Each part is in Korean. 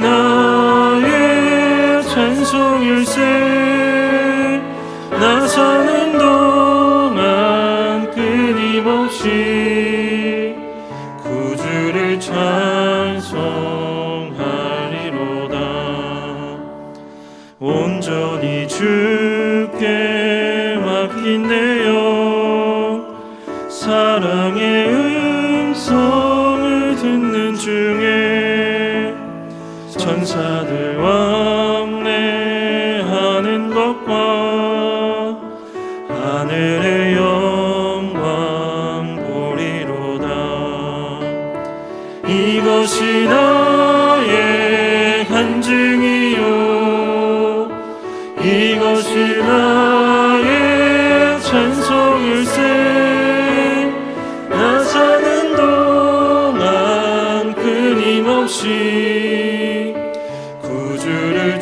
나의 찬송일세. 나 사는 동안 끊임없이 구주를 찬송하리로다. 온전히 주께 맡긴 내영 사랑의 음성을 듣는 중에 천사들 왕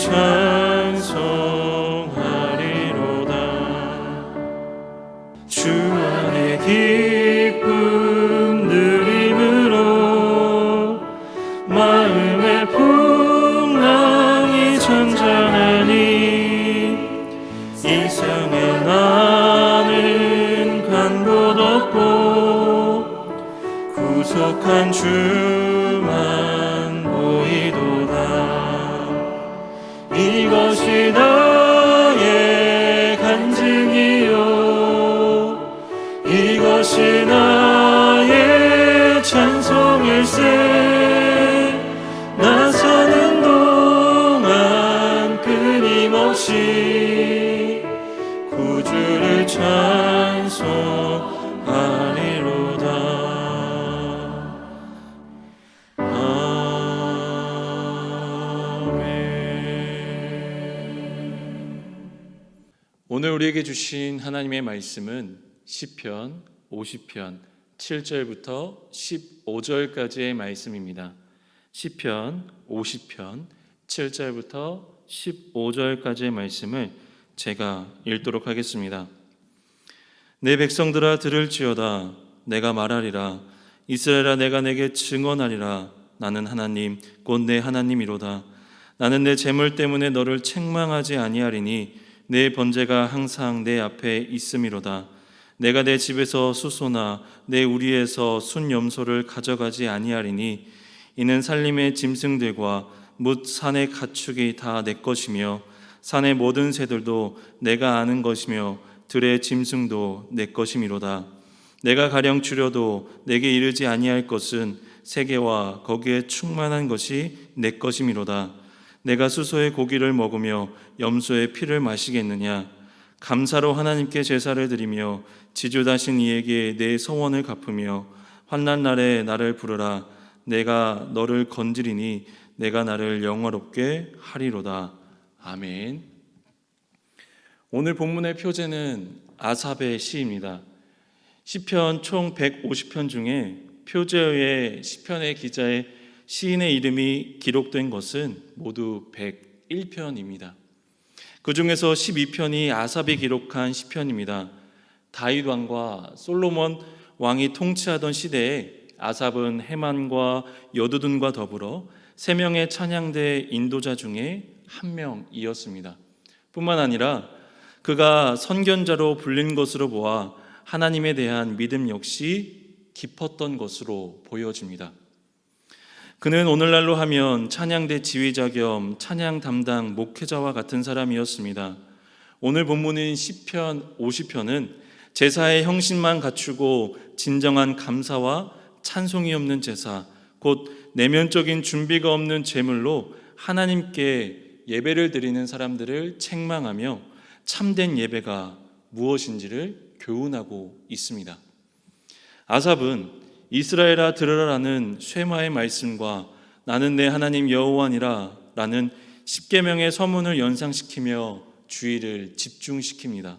찬송하리로다. 주 안에 기쁨 누림으로 마음의 풍랑이 잔잔하니 이상에 나는 간곳 없고 구속한 주 오늘 우리에게 주신 하나님의 말씀은 시편 50편 7절부터 15절까지의 말씀입니다. 시편 50편 7절부터 15절까지의 말씀을 제가 읽도록 하겠습니다. 내 백성들아 들을지어다. 내가 말하리라. 이스라엘아 내가 내게 증언하리라. 나는 하나님 곧 내 하나님이로다. 나는 내 재물 때문에 너를 책망하지 아니하리니 내 번제가 항상 내 앞에 있음이로다 내가 내 집에서 수소나 내 우리에서 순염소를 가져가지 아니하리니 이는 살림의 짐승들과 뭇 산의 가축이 다 내 것이며 산의 모든 새들도 내가 아는 것이며 들의 짐승도 내 것이미로다. 내가 가령 줄여도 내게 이르지 아니할 것은 세계와 거기에 충만한 것이 내 것이미로다. 내가 수소의 고기를 먹으며 염소의 피를 마시겠느냐 감사로 하나님께 제사를 드리며 지주다신 이에게 내 소원을 갚으며 환난 날에 나를 부르라 내가 너를 건지리니 내가 나를 영화롭게 하리로다 아멘. 오늘 본문의 표제는 아삽의 시입니다. 시편 총 150편 중에 표제의 시편의 기자의 시인의 이름이 기록된 것은 모두 101편입니다. 그 중에서 12편이 아삽이 기록한 시편입니다. 다윗 왕과 솔로몬 왕이 통치하던 시대에 아삽은 해만과 여두둔과 더불어 세 명의 찬양대 인도자 중에 한 명이었습니다. 뿐만 아니라 그가 선견자로 불린 것으로 보아 하나님에 대한 믿음 역시 깊었던 것으로 보여집니다. 그는 오늘날로 하면 찬양대 지휘자 겸 찬양 담당 목회자와 같은 사람이었습니다. 오늘 본문인 시편 50편은 제사의 형식만 갖추고 진정한 감사와 찬송이 없는 제사, 곧 내면적인 준비가 없는 제물로 하나님께 예배를 드리는 사람들을 책망하며 참된 예배가 무엇인지를 교훈하고 있습니다. 아삽은 이스라엘아 들으라라는 쇠마의 말씀과 나는 내 하나님 여호와니라라는 십계명의 서문을 연상시키며 주의를 집중시킵니다.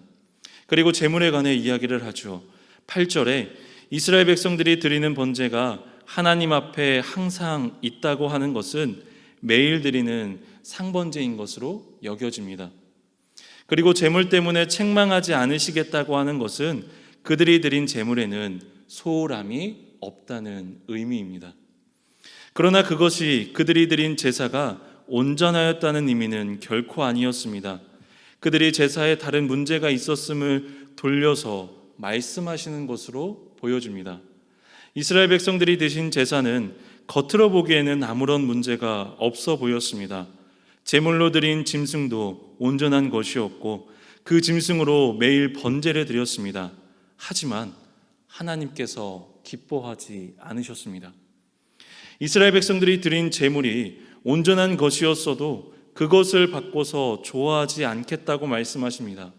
그리고 제물에 관해 이야기를 하죠. 8절에 이스라엘 백성들이 드리는 번제가 하나님 앞에 항상 있다고 하는 것은 매일 드리는 상번제인 것으로 여겨집니다. 그리고 재물 때문에 책망하지 않으시겠다고 하는 것은 그들이 드린 재물에는 소홀함이 없다는 의미입니다. 그러나 그것이 그들이 드린 제사가 온전하였다는 의미는 결코 아니었습니다. 그들이 제사에 다른 문제가 있었음을 돌려서 말씀하시는 것으로 보여줍니다. 이스라엘 백성들이 드신 제사는 겉으로 보기에는 아무런 문제가 없어 보였습니다. 제물로 드린 짐승도 온전한 것이었고 그 짐승으로 매일 번제를 드렸습니다. 하지만 하나님께서 기뻐하지 않으셨습니다. 이스라엘 백성들이 드린 제물이 온전한 것이었어도 그것을 바꿔서 좋아하지 않겠다고 말씀하십니다.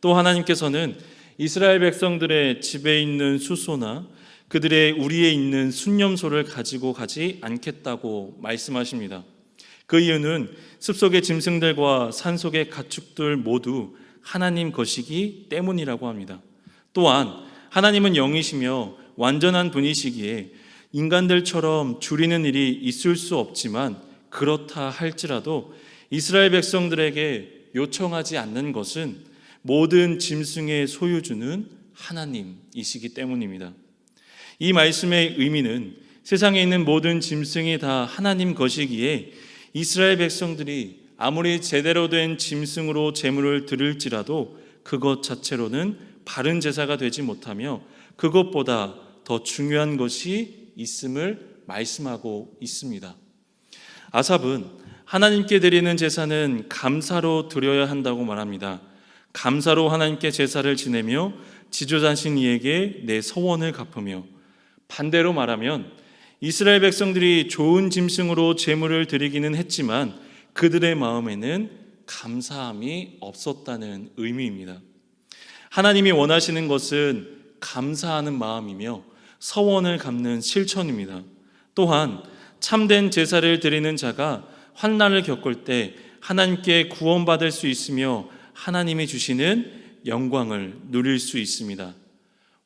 또 하나님께서는 이스라엘 백성들의 집에 있는 수소나 그들의 우리에 있는 순념소를 가지고 가지 않겠다고 말씀하십니다. 그 이유는 숲속의 짐승들과 산속의 가축들 모두 하나님 것이기 때문이라고 합니다. 또한 하나님은 영이시며 완전한 분이시기에 인간들처럼 줄이는 일이 있을 수 없지만 그렇다 할지라도 이스라엘 백성들에게 요청하지 않는 것은 모든 짐승의 소유주는 하나님이시기 때문입니다. 이 말씀의 의미는 세상에 있는 모든 짐승이 다 하나님 것이기에 이스라엘 백성들이 아무리 제대로 된 짐승으로 제물을 드릴지라도 그것 자체로는 바른 제사가 되지 못하며 그것보다 더 중요한 것이 있음을 말씀하고 있습니다. 아삽은 하나님께 드리는 제사는 감사로 드려야 한다고 말합니다. 감사로 하나님께 제사를 지내며 지조자신 이에게 내 서원을 갚으며 반대로 말하면 이스라엘 백성들이 좋은 짐승으로 제물을 드리기는 했지만 그들의 마음에는 감사함이 없었다는 의미입니다. 하나님이 원하시는 것은 감사하는 마음이며 서원을 갚는 실천입니다. 또한 참된 제사를 드리는 자가 환난을 겪을 때 하나님께 구원받을 수 있으며 하나님이 주시는 영광을 누릴 수 있습니다.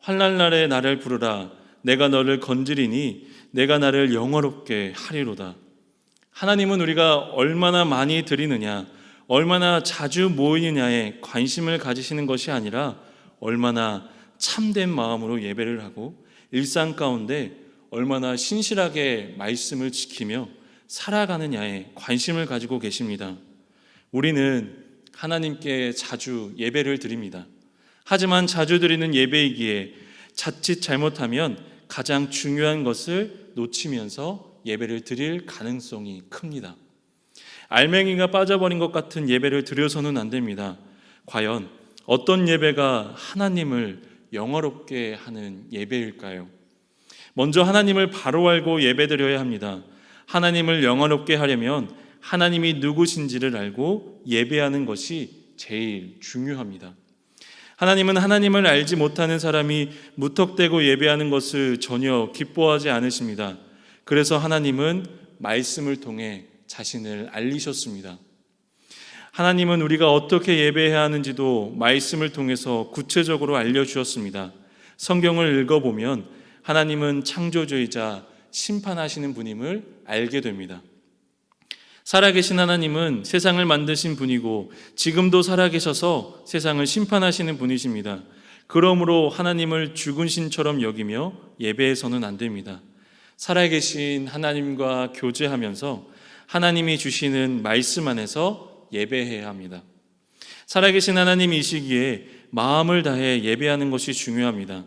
환난 날에 나를 부르라 내가 너를 건지리니 내가 나를 영화롭게 하리로다. 하나님은 우리가 얼마나 많이 드리느냐, 얼마나 자주 모이느냐에 관심을 가지시는 것이 아니라 얼마나 참된 마음으로 예배를 하고 일상 가운데 얼마나 신실하게 말씀을 지키며 살아가느냐에 관심을 가지고 계십니다. 우리는 하나님께 자주 예배를 드립니다. 하지만 자주 드리는 예배이기에 자칫 잘못하면 가장 중요한 것을 놓치면서 예배를 드릴 가능성이 큽니다. 알맹이가 빠져버린 것 같은 예배를 드려서는 안 됩니다. 과연 어떤 예배가 하나님을 영어롭게 하는 예배일까요? 먼저 하나님을 바로 알고 예배드려야 합니다. 하나님을 영어롭게 하려면 하나님이 누구신지를 알고 예배하는 것이 제일 중요합니다. 하나님은 하나님을 알지 못하는 사람이 무턱대고 예배하는 것을 전혀 기뻐하지 않으십니다. 그래서 하나님은 말씀을 통해 자신을 알리셨습니다. 하나님은 우리가 어떻게 예배해야 하는지도 말씀을 통해서 구체적으로 알려주셨습니다. 성경을 읽어보면 하나님은 창조주이자 심판하시는 분임을 알게 됩니다. 살아계신 하나님은 세상을 만드신 분이고 지금도 살아계셔서 세상을 심판하시는 분이십니다. 그러므로 하나님을 죽은 신처럼 여기며 예배해서는 안 됩니다. 살아계신 하나님과 교제하면서 하나님이 주시는 말씀 안에서 예배해야 합니다. 살아계신 하나님이시기에 마음을 다해 예배하는 것이 중요합니다.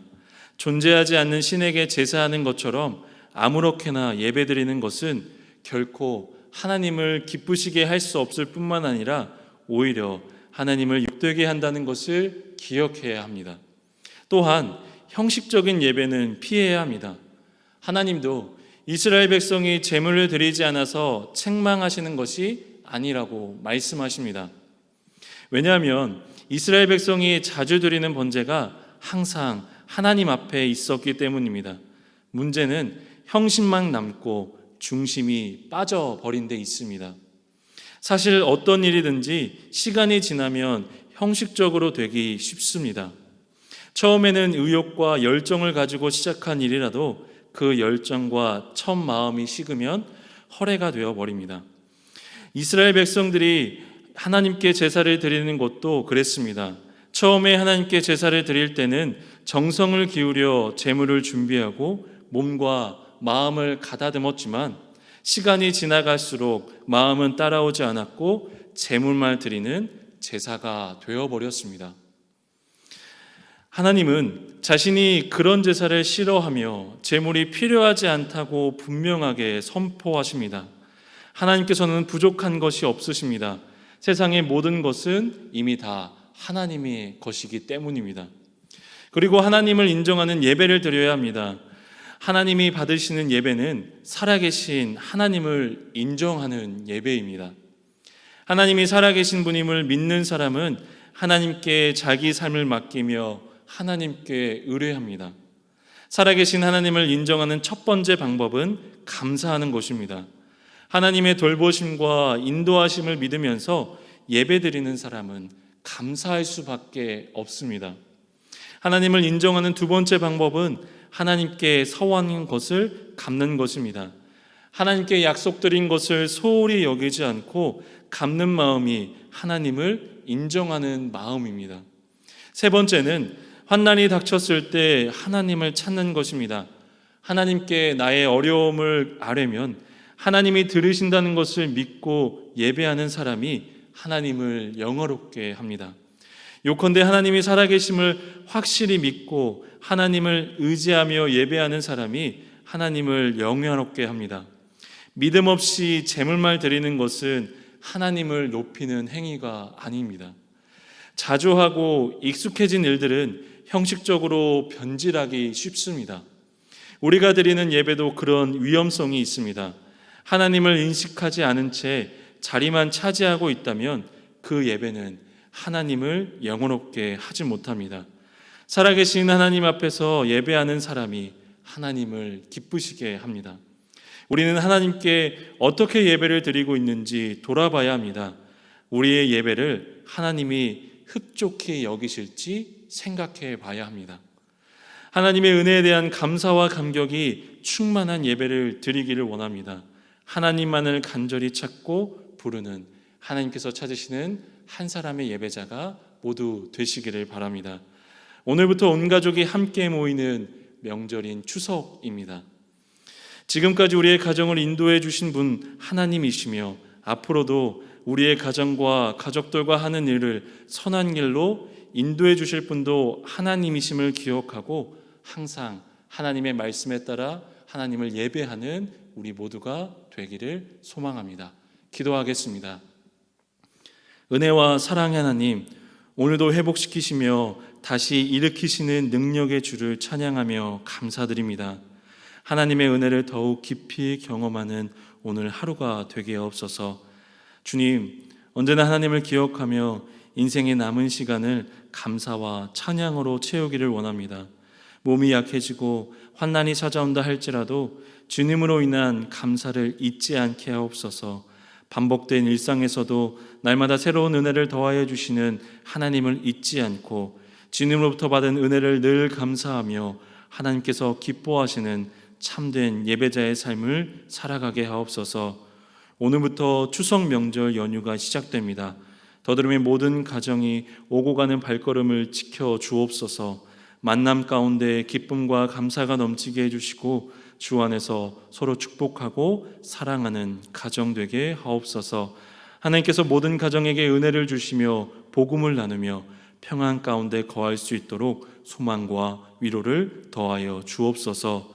존재하지 않는 신에게 제사하는 것처럼 아무렇게나 예배드리는 것은 결코 하나님을 기쁘시게 할 수 없을 뿐만 아니라 오히려 하나님을 욕되게 한다는 것을 기억해야 합니다. 또한 형식적인 예배는 피해야 합니다. 하나님도 이스라엘 백성이 제물을 드리지 않아서 책망하시는 것이 아니라고 말씀하십니다. 왜냐하면 이스라엘 백성이 자주 드리는 번제가 항상 하나님 앞에 있었기 때문입니다. 문제는 형식만 남고 중심이 빠져버린 데 있습니다. 사실 어떤 일이든지 시간이 지나면 형식적으로 되기 쉽습니다. 처음에는 의욕과 열정을 가지고 시작한 일이라도 그 열정과 첫 마음이 식으면 허례가 되어 버립니다. 이스라엘 백성들이 하나님께 제사를 드리는 것도 그랬습니다. 처음에 하나님께 제사를 드릴 때는 정성을 기울여 제물을 준비하고 몸과 마음을 가다듬었지만 시간이 지나갈수록 마음은 따라오지 않았고 제물만 드리는 제사가 되어 버렸습니다. 하나님은 자신이 그런 제사를 싫어하며 제물이 필요하지 않다고 분명하게 선포하십니다. 하나님께서는 부족한 것이 없으십니다. 세상의 모든 것은 이미 다 하나님의 것이기 때문입니다. 그리고 하나님을 인정하는 예배를 드려야 합니다. 하나님이 받으시는 예배는 살아계신 하나님을 인정하는 예배입니다. 하나님이 살아계신 분임을 믿는 사람은 하나님께 자기 삶을 맡기며 하나님께 의뢰합니다. 살아계신 하나님을 인정하는 첫 번째 방법은 감사하는 것입니다. 하나님의 돌보심과 인도하심을 믿으면서 예배드리는 사람은 감사할 수밖에 없습니다. 하나님을 인정하는 두 번째 방법은 하나님께 서원한 것을 갚는 것입니다. 하나님께 약속드린 것을 소홀히 여기지 않고 갚는 마음이 하나님을 인정하는 마음입니다. 세 번째는 환난이 닥쳤을 때 하나님을 찾는 것입니다. 하나님께 나의 어려움을 아뢰면 하나님이 들으신다는 것을 믿고 예배하는 사람이 하나님을 영어롭게 합니다. 요컨대 하나님이 살아계심을 확실히 믿고 하나님을 의지하며 예배하는 사람이 하나님을 영원롭게 합니다. 믿음 없이 제물만 드리는 것은 하나님을 높이는 행위가 아닙니다. 자주 하고 익숙해진 일들은 형식적으로 변질하기 쉽습니다. 우리가 드리는 예배도 그런 위험성이 있습니다. 하나님을 인식하지 않은 채 자리만 차지하고 있다면 그 예배는 하나님을 영원롭게 하지 못합니다. 살아계신 하나님 앞에서 예배하는 사람이 하나님을 기쁘시게 합니다. 우리는 하나님께 어떻게 예배를 드리고 있는지 돌아봐야 합니다. 우리의 예배를 하나님이 흡족히 여기실지 생각해 봐야 합니다. 하나님의 은혜에 대한 감사와 감격이 충만한 예배를 드리기를 원합니다. 하나님만을 간절히 찾고 부르는 하나님께서 찾으시는 한 사람의 예배자가 모두 되시기를 바랍니다. 오늘부터 온 가족이 함께 모이는 명절인 추석입니다. 지금까지 우리의 가정을 인도해 주신 분 하나님이시며 앞으로도 우리의 가정과 가족들과 하는 일을 선한 길로 인도해 주실 분도 하나님이심을 기억하고 항상 하나님의 말씀에 따라 하나님을 예배하는 우리 모두가 되기를 소망합니다. 기도하겠습니다. 은혜와 사랑의 하나님, 오늘도 회복시키시며 다시 일으키시는 능력의 주를 찬양하며 감사드립니다. 하나님의 은혜를 더욱 깊이 경험하는 오늘 하루가 되게 없어서 주님, 언제나 하나님을 기억하며 인생의 남은 시간을 감사와 찬양으로 채우기를 원합니다. 몸이 약해지고 환난이 찾아온다 할지라도 주님으로 인한 감사를 잊지 않게 하옵소서. 반복된 일상에서도 날마다 새로운 은혜를 더하여 주시는 하나님을 잊지 않고 주님으로부터 받은 은혜를 늘 감사하며 하나님께서 기뻐하시는 참된 예배자의 삶을 살아가게 하옵소서. 오늘부터 추석 명절 연휴가 시작됩니다. 더드름의 모든 가정이 오고 가는 발걸음을 지켜 주옵소서. 만남 가운데 기쁨과 감사가 넘치게 해주시고 주 안에서 서로 축복하고 사랑하는 가정 되게 하옵소서. 하나님께서 모든 가정에게 은혜를 주시며 복음을 나누며 평안 가운데 거할 수 있도록 소망과 위로를 더하여 주옵소서.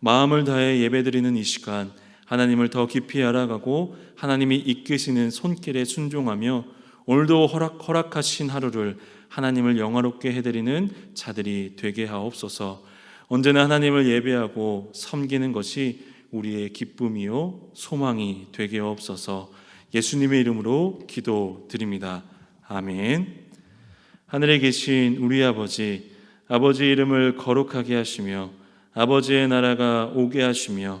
마음을 다해 예배드리는 이 시간 하나님을 더 깊이 알아가고 하나님이 이끄시는 손길에 순종하며 오늘도 허락 허락하신 하루를 하나님을 영화롭게 해드리는 자들이 되게 하옵소서. 언제나 하나님을 예배하고 섬기는 것이 우리의 기쁨이요 소망이 되게 하옵소서. 예수님의 이름으로 기도드립니다. 아멘. 하늘에 계신 우리 아버지, 아버지 이름을 거룩하게 하시며 아버지의 나라가 오게 하시며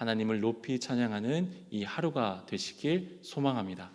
하나님을 높이 찬양하는 이 하루가 되시길 소망합니다.